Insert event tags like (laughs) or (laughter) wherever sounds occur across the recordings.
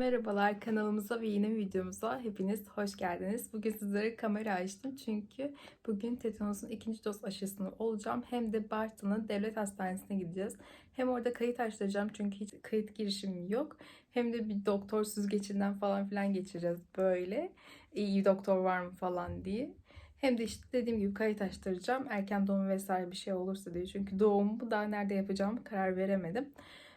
merhabalar kanalımıza ve yine videomuza hepiniz hoş geldiniz. Bugün sizlere kamera açtım çünkü bugün tetanusun ikinci doz aşısını olacağım. Hem de Bartın'ın devlet hastanesine gideceğiz. Hem orada kayıt açtıracağım çünkü hiç kayıt girişim yok. Hem de bir doktor süzgecinden falan filan geçireceğiz böyle. İyi doktor var mı falan diye. Hem de işte dediğim gibi kayıt açtıracağım. Erken doğum vesaire bir şey olursa diye. Çünkü doğumu daha nerede yapacağımı karar veremedim.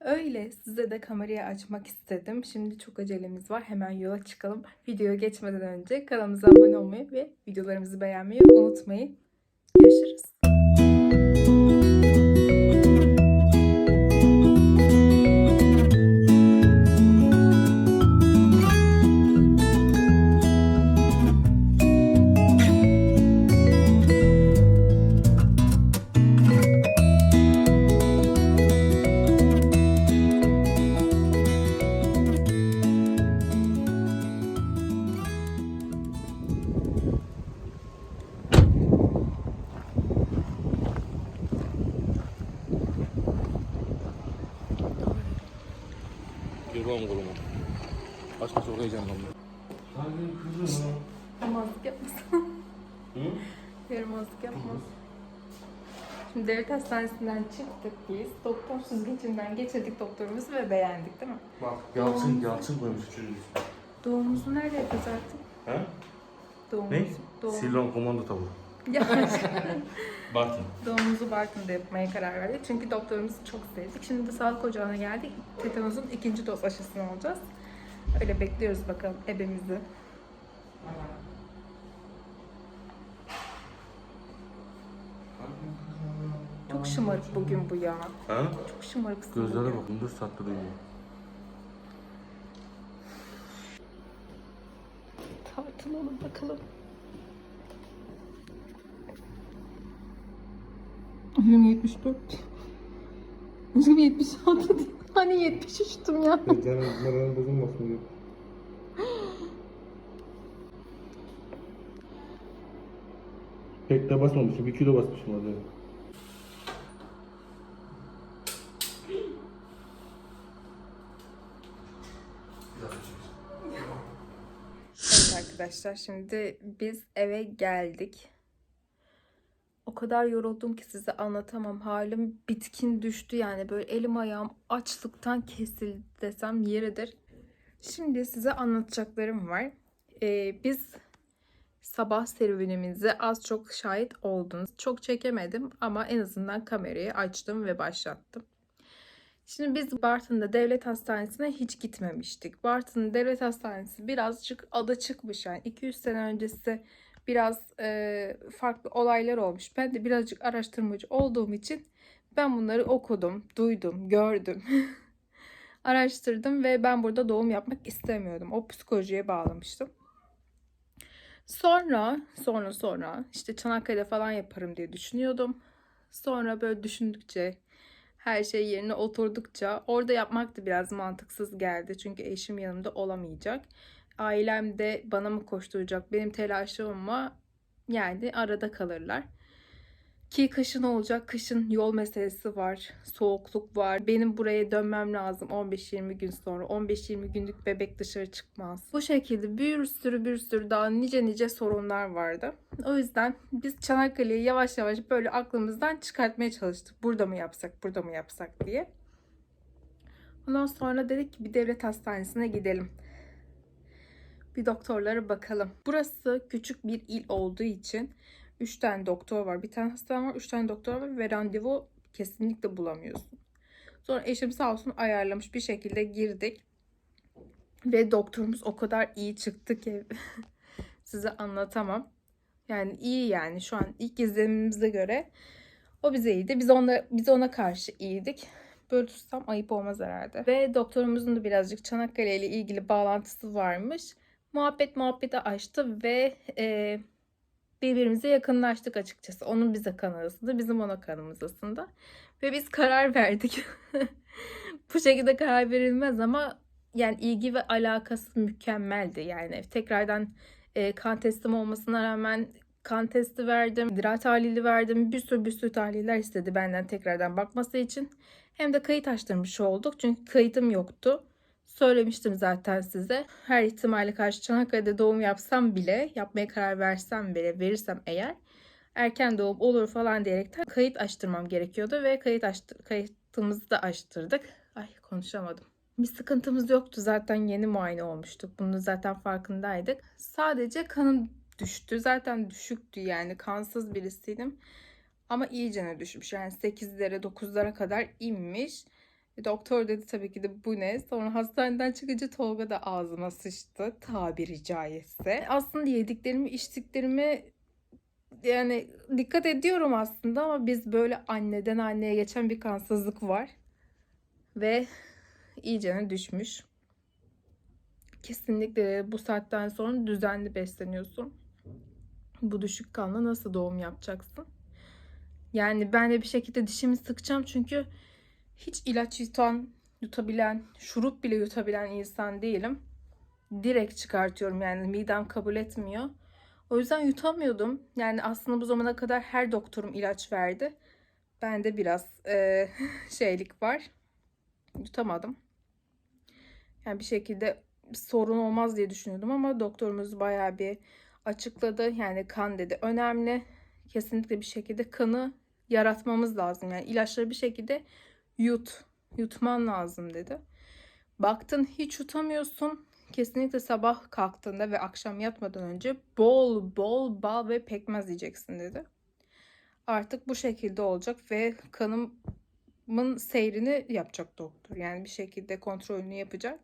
Öyle size de kamerayı açmak istedim. Şimdi çok acelemiz var. Hemen yola çıkalım. Videoya geçmeden önce kanalımıza abone olmayı ve videolarımızı beğenmeyi unutmayın. Görüşürüz. Yorulmam kolumu. Başka çok heyecanlandım. Yaramazlık yapmasın. Hı? Yaramazlık yapma. Şimdi devlet hastanesinden çıktık biz. Doktor süzgecinden geçirdik doktorumuzu ve beğendik değil mi? Bak Yalçın, Yalçın koymuş çocuğu. Doğumumuzu nerede yapacaktık? He? Doğumumuzu. Ne? Doğum. Silvan komando tavuğu. Ya, (laughs) Bartın. doğumumuzu Bartın'da yapmaya karar verdik. Çünkü doktorumuzu çok sevdik. Şimdi de sağlık ocağına geldik. Tetanozun ikinci doz aşısını olacağız. Öyle bekliyoruz bakalım ebemizi. Çok şımarık bugün bu ya. Ha? Çok şımarıksın. Gözlere bugün. bakın, dur tatlı duyuyor. Tartınalım bakalım. Benim 74. Bizim 76 değil. Hani 73'tüm ya. Canım, moralim bozulmasın diyor. Pek de basmamışım, bir kilo basmışım az önce. Evet arkadaşlar şimdi biz eve geldik. Kadar yoruldum ki size anlatamam. Halim bitkin düştü yani böyle elim ayağım açlıktan kesildi desem yeridir. Şimdi size anlatacaklarım var. Ee, biz sabah serüvenimize az çok şahit oldunuz. Çok çekemedim ama en azından kamerayı açtım ve başlattım. Şimdi biz Bartın'da devlet hastanesine hiç gitmemiştik. Bartın devlet hastanesi birazcık adı çıkmış yani 200 sene öncesi biraz e, farklı olaylar olmuş. Ben de birazcık araştırmacı olduğum için ben bunları okudum, duydum, gördüm. (laughs) Araştırdım ve ben burada doğum yapmak istemiyordum. O psikolojiye bağlamıştım. Sonra, sonra, sonra işte Çanakkale falan yaparım diye düşünüyordum. Sonra böyle düşündükçe, her şey yerine oturdukça orada yapmak da biraz mantıksız geldi. Çünkü eşim yanımda olamayacak. Ailem de bana mı koşturacak, benim telaşım mı yani arada kalırlar. Ki kışın olacak, kışın yol meselesi var, soğukluk var. Benim buraya dönmem lazım 15-20 gün sonra. 15-20 günlük bebek dışarı çıkmaz. Bu şekilde bir sürü bir sürü daha nice nice sorunlar vardı. O yüzden biz Çanakkale'yi yavaş yavaş böyle aklımızdan çıkartmaya çalıştık. Burada mı yapsak, burada mı yapsak diye. Ondan sonra dedik ki bir devlet hastanesine gidelim. Bir doktorlara bakalım. Burası küçük bir il olduğu için 3 tane doktor var. Bir tane hastane var, 3 tane doktor var ve randevu kesinlikle bulamıyorsun. Sonra eşim sağ olsun ayarlamış bir şekilde girdik. Ve doktorumuz o kadar iyi çıktı ki (laughs) size anlatamam. Yani iyi yani şu an ilk izlenimimize göre o bize iyiydi. Biz ona, biz ona karşı iyiydik. Böyle tutsam ayıp olmaz herhalde. Ve doktorumuzun da birazcık Çanakkale ile ilgili bağlantısı varmış. Muhabbet muhabbeti açtı ve e, birbirimize yakınlaştık açıkçası. Onun bize kanı ısındı, bizim ona kanımız ısındı. Ve biz karar verdik. (laughs) Bu şekilde karar verilmez ama yani ilgi ve alakası mükemmeldi. Yani tekrardan e, kan testim olmasına rağmen kan testi verdim, idrar tahlili verdim. Bir sürü bir sürü tahliller istedi benden tekrardan bakması için. Hem de kayıt açtırmış olduk. Çünkü kayıtım yoktu. Söylemiştim zaten size. Her ihtimale karşı Çanakkale'de doğum yapsam bile, yapmaya karar versem bile, verirsem eğer erken doğum olur falan diyerekten kayıt açtırmam gerekiyordu ve kayıt açtır kayıtımızı da açtırdık. Ay konuşamadım. Bir sıkıntımız yoktu zaten yeni muayene olmuştuk. Bunun zaten farkındaydık. Sadece kanım düştü. Zaten düşüktü yani kansız birisiydim. Ama iyicene düşmüş. Yani 8'lere 9'lara kadar inmiş. E, Doktor dedi tabii ki de bu ne? Sonra hastaneden çıkınca Tolga da ağzıma sıçtı. Tabiri caizse. Aslında yediklerimi, içtiklerimi yani dikkat ediyorum aslında ama biz böyle anneden anneye geçen bir kansızlık var. Ve iyicene düşmüş. Kesinlikle bu saatten sonra düzenli besleniyorsun. Bu düşük kanla nasıl doğum yapacaksın? Yani ben de bir şekilde dişimi sıkacağım çünkü hiç ilaç yutan, yutabilen, şurup bile yutabilen insan değilim. Direkt çıkartıyorum yani midem kabul etmiyor. O yüzden yutamıyordum. Yani aslında bu zamana kadar her doktorum ilaç verdi. Bende biraz eee, (laughs) şeylik var. Yutamadım. Yani bir şekilde sorun olmaz diye düşünüyordum ama doktorumuz bayağı bir açıkladı. Yani kan dedi önemli. Kesinlikle bir şekilde kanı yaratmamız lazım. Yani ilaçları bir şekilde yut. Yutman lazım dedi. Baktın hiç yutamıyorsun. Kesinlikle sabah kalktığında ve akşam yatmadan önce bol bol bal ve pekmez yiyeceksin dedi. Artık bu şekilde olacak ve kanımın seyrini yapacak doktor. Yani bir şekilde kontrolünü yapacak.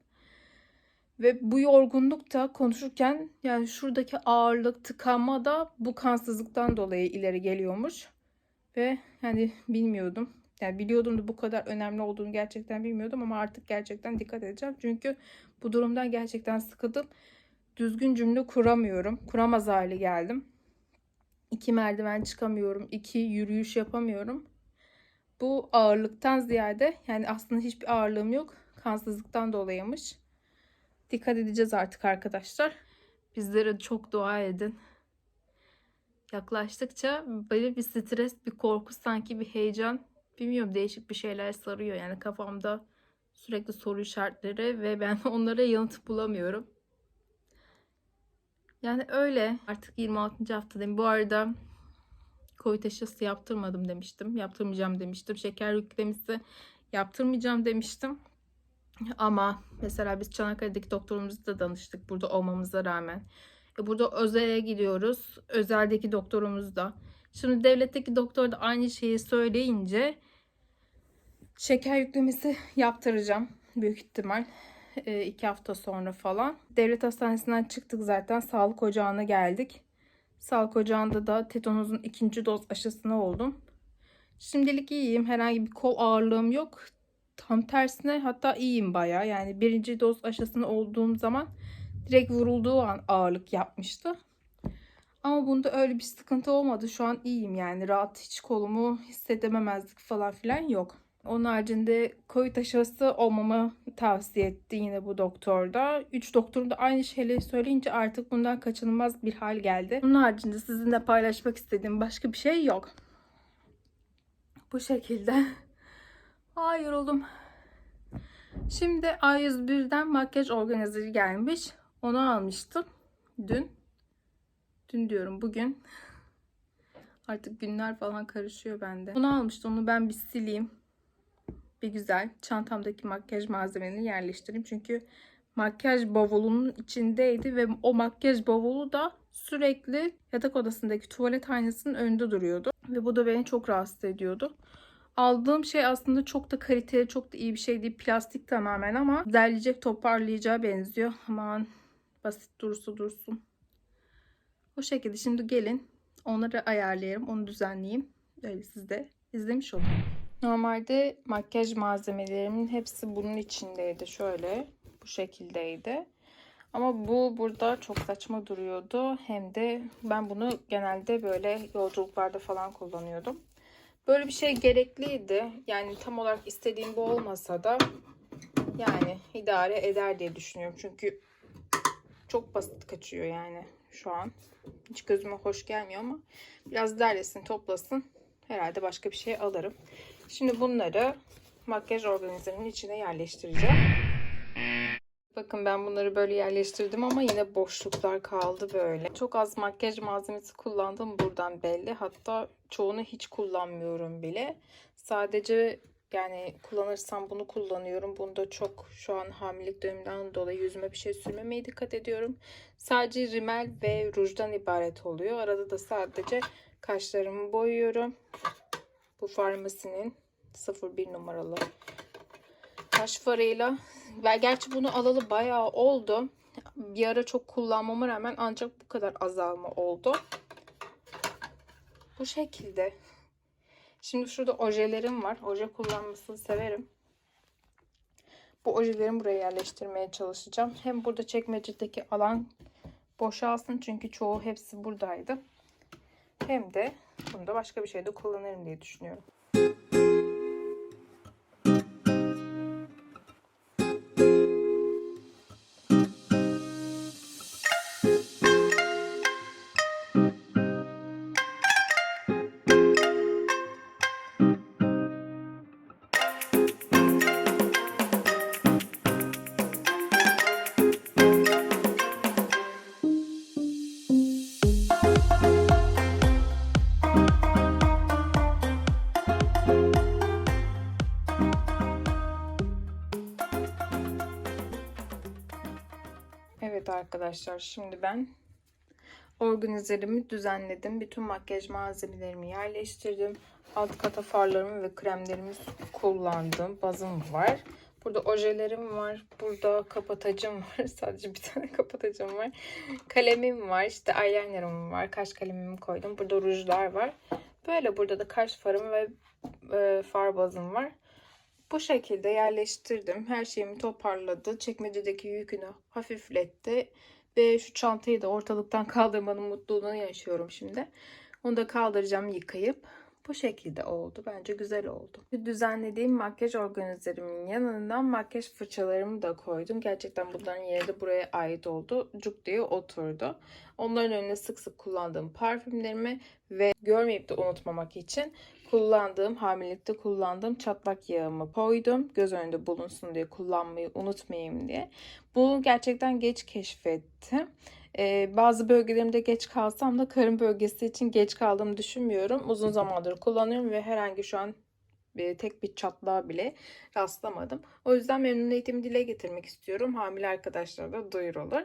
Ve bu yorgunluk da konuşurken yani şuradaki ağırlık, tıkanma da bu kansızlıktan dolayı ileri geliyormuş. Ve yani bilmiyordum. Yani biliyordum da bu kadar önemli olduğunu gerçekten bilmiyordum ama artık gerçekten dikkat edeceğim. Çünkü bu durumdan gerçekten sıkıldım. Düzgün cümle kuramıyorum. Kuramaz hale geldim. İki merdiven çıkamıyorum. iki yürüyüş yapamıyorum. Bu ağırlıktan ziyade yani aslında hiçbir ağırlığım yok. Kansızlıktan dolayıymış. Dikkat edeceğiz artık arkadaşlar. Bizlere çok dua edin. Yaklaştıkça böyle bir stres, bir korku, sanki bir heyecan, bilmiyorum değişik bir şeyler sarıyor. Yani kafamda sürekli soru işaretleri ve ben (laughs) onlara yanıt bulamıyorum. Yani öyle. Artık 26. haftadayım. Bu arada Covid aşısı yaptırmadım demiştim. Yaptırmayacağım demiştim. Şeker yüklemesi yaptırmayacağım demiştim. Ama mesela biz Çanakkale'deki doktorumuzla da danıştık burada olmamıza rağmen. E burada özele gidiyoruz. Özeldeki doktorumuz da. Şimdi devletteki doktor da aynı şeyi söyleyince şeker yüklemesi yaptıracağım. Büyük ihtimal. E, iki hafta sonra falan. Devlet hastanesinden çıktık zaten. Sağlık ocağına geldik. Sağlık ocağında da tetanozun ikinci doz aşısını oldum. Şimdilik iyiyim. Herhangi bir kol ağırlığım yok. Tam tersine hatta iyiyim baya. Yani birinci doz aşısını olduğum zaman direkt vurulduğu an ağırlık yapmıştı. Ama bunda öyle bir sıkıntı olmadı. Şu an iyiyim yani. Rahat hiç kolumu hissedememezlik falan filan yok. Onun haricinde Covid aşısı olmamı tavsiye etti yine bu doktor da. Üç doktorum da aynı şeyleri söyleyince artık bundan kaçınılmaz bir hal geldi. Bunun haricinde sizinle paylaşmak istediğim başka bir şey yok. Bu şekilde. (laughs) Ay yoruldum. Şimdi A101'den makyaj organizeri gelmiş. Onu almıştım. Dün. Dün diyorum bugün. (laughs) Artık günler falan karışıyor bende. Bunu almıştım. Onu ben bir sileyim. Bir güzel çantamdaki makyaj malzemelerini yerleştireyim. Çünkü makyaj bavulunun içindeydi ve o makyaj bavulu da sürekli yatak odasındaki tuvalet aynasının önünde duruyordu. Ve bu da beni çok rahatsız ediyordu. Aldığım şey aslında çok da kaliteli, çok da iyi bir şey değil. Plastik tamamen ama derleyecek, toparlayacağı benziyor. Aman basit durursa dursun. O şekilde şimdi gelin onları ayarlayayım, onu düzenleyeyim. Öyle siz de izlemiş olun. Normalde makyaj malzemelerimin hepsi bunun içindeydi. Şöyle bu şekildeydi. Ama bu burada çok saçma duruyordu. Hem de ben bunu genelde böyle yolculuklarda falan kullanıyordum. Böyle bir şey gerekliydi. Yani tam olarak istediğim bu olmasa da yani idare eder diye düşünüyorum. Çünkü çok basit kaçıyor yani şu an. Hiç gözüme hoş gelmiyor ama biraz derlesin, toplasın. Herhalde başka bir şey alırım. Şimdi bunları makyaj organizerinin içine yerleştireceğim. Bakın ben bunları böyle yerleştirdim ama yine boşluklar kaldı böyle. Çok az makyaj malzemesi kullandım buradan belli. Hatta çoğunu hiç kullanmıyorum bile. Sadece yani kullanırsam bunu kullanıyorum. Bunda çok şu an hamilelik döneminden dolayı yüzüme bir şey sürmemeye dikkat ediyorum. Sadece rimel ve rujdan ibaret oluyor. Arada da sadece kaşlarımı boyuyorum. Bu farmasinin 01 numaralı kaş farıyla. Ve gerçi bunu alalı bayağı oldu. Bir ara çok kullanmama rağmen ancak bu kadar azalma oldu. Bu şekilde. Şimdi şurada ojelerim var. Oje kullanmasını severim. Bu ojelerimi buraya yerleştirmeye çalışacağım. Hem burada çekmecedeki alan boşalsın çünkü çoğu hepsi buradaydı. Hem de bunu da başka bir şeyde kullanırım diye düşünüyorum. Arkadaşlar şimdi ben organizerimi düzenledim. Bütün makyaj malzemelerimi yerleştirdim. Alt kata farlarımı ve kremlerimi kullandım. Bazım var. Burada ojelerim var. Burada kapatacım var. (laughs) Sadece bir tane kapatacım var. Kalemim var. İşte eyelinerım var. Kaş kalemimi koydum. Burada rujlar var. Böyle burada da kaş farım ve e, far bazım var. Bu şekilde yerleştirdim. Her şeyimi toparladı. Çekmecedeki yükünü hafifletti. Ve şu çantayı da ortalıktan (laughs) kaldırmanın mutluluğunu yaşıyorum şimdi. Onu da kaldıracağım yıkayıp. Bu şekilde oldu. Bence güzel oldu. Düzenlediğim makyaj organizerimin yanından makyaj fırçalarımı da koydum. Gerçekten bunların yeri de buraya ait oldu. Cuk diye oturdu. Onların önüne sık sık kullandığım parfümlerimi ve görmeyip de unutmamak için kullandığım, hamilelikte kullandığım çatlak yağımı koydum. Göz önünde bulunsun diye kullanmayı unutmayayım diye. Bunu gerçekten geç keşfettim. Ee, bazı bölgelerimde geç kalsam da karın bölgesi için geç kaldığımı düşünmüyorum. Uzun zamandır kullanıyorum ve herhangi şu an e, tek bir çatlağa bile rastlamadım. O yüzden memnuniyetimi dile getirmek istiyorum. Hamile arkadaşlara da duyurulur.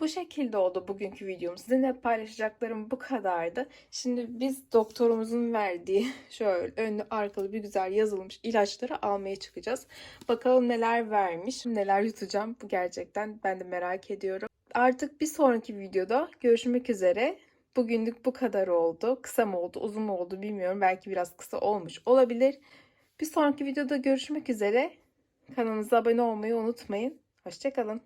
Bu şekilde oldu bugünkü videom. Sizinle paylaşacaklarım bu kadardı. Şimdi biz doktorumuzun verdiği (laughs) şöyle önlü arkalı bir güzel yazılmış ilaçları almaya çıkacağız. Bakalım neler vermiş, neler yutacağım. Bu gerçekten ben de merak ediyorum. Artık bir sonraki videoda görüşmek üzere. Bugünlük bu kadar oldu. Kısa mı oldu, uzun mu oldu bilmiyorum. Belki biraz kısa olmuş olabilir. Bir sonraki videoda görüşmek üzere. Kanalımıza abone olmayı unutmayın. Hoşçakalın.